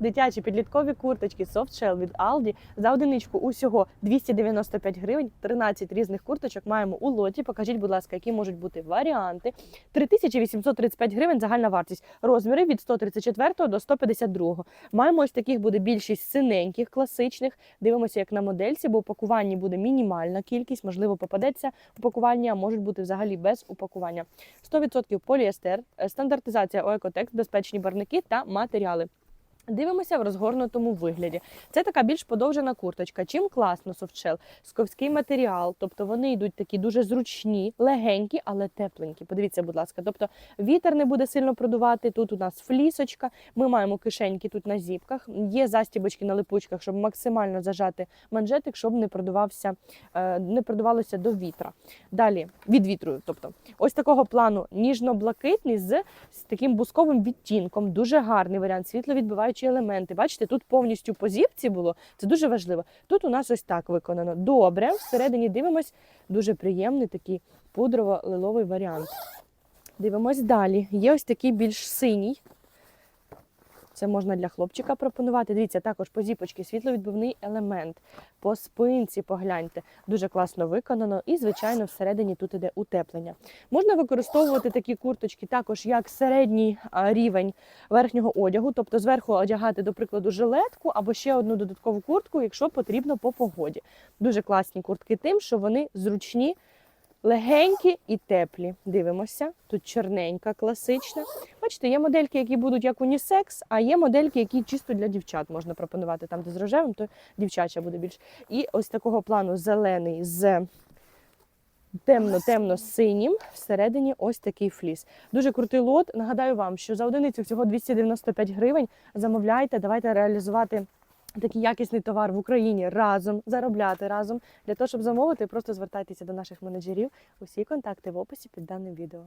дитячі підліткові курточки Soft Shell від Aldi. За одиничку усього 295 гривень, 13 різних курточок маємо у лоті. Покажіть, будь ласка, які можуть бути варіанти. 3835 гривень загальна вартість. Розміри від 134 до 152. Маємо ось таких буде більшість синеньких, класичних. Дивимося, як на модельці, бо у упакуванні буде мінімальна кількість, можливо, попадеться упакування, а можуть бути взагалі без упакування. 100% поліестер, е, стандартизація ОЕКОТЕКС, безпечні барники та матеріали. Дивимося в розгорнутому вигляді. Це така більш подовжена курточка. Чим класно софтшел? Сковський матеріал, тобто вони йдуть такі дуже зручні, легенькі, але тепленькі. Подивіться, будь ласка. Тобто вітер не буде сильно продувати. Тут у нас флісочка. Ми маємо кишеньки тут на зіпках. Є застібочки на липучках, щоб максимально зажати манжетик, щоб не продувався, е, не продувалося до вітра. Далі від вітру. Тобто, ось такого плану ніжно-блакитний з, таким бусковим відтінком. Дуже гарний варіант. Світловідбиваючі елементи. Бачите, тут повністю по зіпці було. Це дуже важливо. Тут у нас ось так виконано. Добре. Всередині дивимось. Дуже приємний такий пудрово-лиловий варіант. Дивимось далі. Є ось такий більш синій. Це можна для хлопчика пропонувати. Дивіться, також по зіпочці світловідбивний елемент. По спинці погляньте. Дуже класно виконано. І, звичайно, всередині тут іде утеплення. Можна використовувати такі курточки також як середній рівень верхнього одягу, тобто зверху одягати, до прикладу, жилетку або ще одну додаткову куртку, якщо потрібно по погоді. Дуже класні куртки тим, що вони зручні. Легенькі і теплі. Дивимося. Тут чорненька, класична. Бачите, є модельки, які будуть як унісекс, а є модельки, які чисто для дівчат можна пропонувати. Там, де з рожевим, то дівчача буде більш. І ось такого плану зелений з темно-темно-синім. Всередині ось такий фліс. Дуже крутий лот. Нагадаю вам, що за одиницю всього 295 гривень. Замовляйте, давайте реалізувати. Такий якісний товар в Україні разом заробляти разом для того, щоб замовити, просто звертайтеся до наших менеджерів. Усі контакти в описі під даним відео.